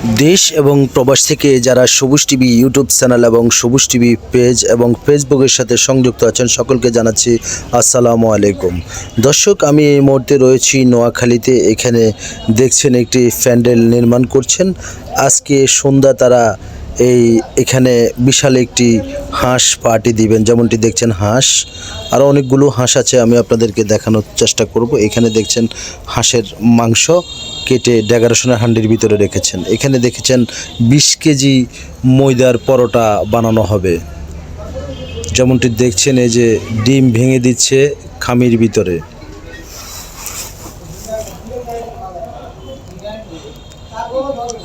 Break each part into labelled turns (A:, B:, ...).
A: দেশ এবং প্রবাস থেকে যারা সবুজ টিভি ইউটিউব চ্যানেল এবং সবুজ টিভি পেজ এবং ফেসবুকের সাথে সংযুক্ত আছেন সকলকে জানাচ্ছি আসসালামু আলাইকুম। দর্শক, আমি এই মুহূর্তে রয়েছি নোয়াখালীতে। এখানে দেখছেন একটি প্যান্ডেল নির্মাণ করছেন। আজকে সন্ধ্যা তারা এই এখানে বিশাল একটি হাঁস পার্টি দিবেন। যেমনটি দেখছেন হাঁস আরও অনেকগুলো হাঁস আছে, আমি আপনাদেরকে দেখানোর চেষ্টা করব। এখানে দেখছেন হাঁসের মাংস। কেটে ডেগারেশনের হান্ডির ভিতরে রেখেছেন। এখানে দেখেছেন বিশ কেজি ময়দার পরোটা বানানো হবে। যেমনটি দেখছেন, এই যে ডিম ভেঙে দিচ্ছে খামির ভিতরে।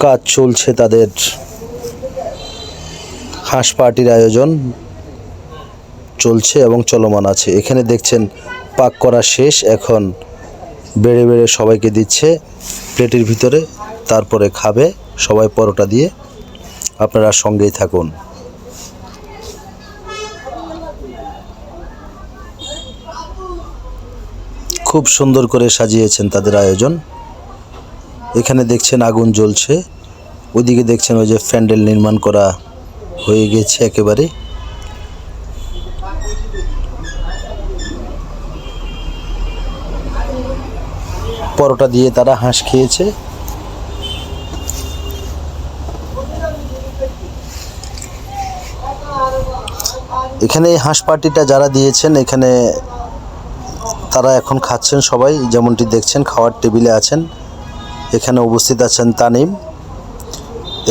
A: কাজ চলছে তাদের। হাঁস পার্টির আয়োজন চলছে এবং চলমান আছে। এখানে দেখছেন পাক করা শেষ, এখন বেড়ে বেড়ে সবাইকে দিচ্ছে প্লেটের ভিতরে, তারপরে খাবে, সবাই পরোটা দিয়ে আপনারা সঙ্গেই থাকুন। খুব সুন্দর করে সাজিয়েছেন তাদের আয়োজন। এখানে দেখছেন আগুন জ্বলছে ওইদিকে দেখছেন ওই যে প্যান্ডেল নির্মাণ করা হয়ে গেছে একেবারে। পরোটা দিয়ে তারা হাঁস খেয়েছে। এখানে এই হাঁস পার্টিটা যারা দিয়েছেন, এখানে তারা এখন খাচ্ছেন সবাই, যেমনটি দেখছেন খাওয়ার টেবিলে আছেন। এখানে উপস্থিত আছেন তানিম।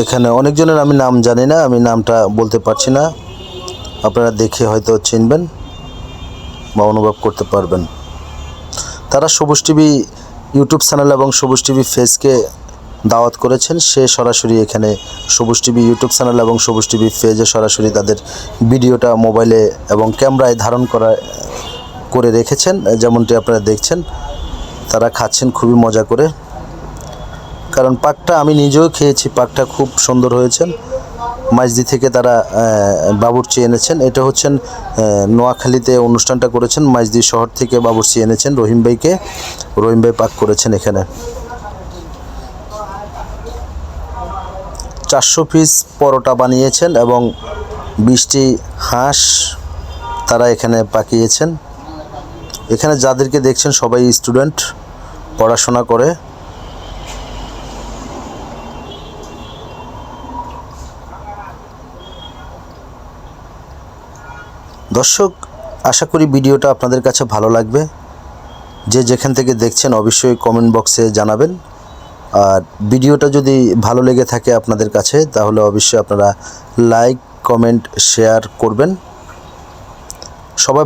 A: এখানে অনেকজনের আমি নাম জানি না, আমি নামটা বলতে পারছি না। আপনারা দেখে হয়তো চিনবেন বা অনুভব করতে পারবেন। তারা সবুজ টিভি ইউটিউব চ্যানেল এবং সবুজ টিভি ফেজকে দাওয়াত করেছেন, সে সরাসরি এখানে সবুজ টিভি ইউটিউব চ্যানেল এবং সবুজ টিভি ফেজে সরাসরি তাদের ভিডিওটা মোবাইলে এবং ক্যামেরায় ধারণ করা, করে রেখেছেন। যেমনটি আপনারা দেখছেন, তারা খাচ্ছেন খুবই মজা করে। কারণ পাকটা আমি নিজেও খেয়েছি, পাকটা খুব সুন্দর হয়েছেন। মাইজদি থেকে তারা বাবুর্চি এনেছেন। এটা হচ্ছেন নোয়াখালীতে অনুষ্ঠানটা করেছেন মাইজদি শহর থেকে বাবুর্চি এনেছেন রহিম ভাইকে। রহিম ভাই পাক করেছেন এখানে। চারশো পিস পরোটা বানিয়েছেন এবং বিশটি হাঁস তারা এখানে পাকিয়েছেন। এখানে যাদেরকে দেখছেন সবাই স্টুডেন্ট, পড়াশোনা করে। দর্শক, আশা করি ভিডিওটা আপনাদের কাছে ভালো লাগবে। যে যেখান থেকে দেখছেন অবশ্যই কমেন্ট বক্সে জানাবেন। আর ভিডিওটা যদি ভালো লেগে থাকে আপনাদের কাছে, তাহলে অবশ্যই আপনারা লাইক কমেন্ট শেয়ার করবেন। সবাই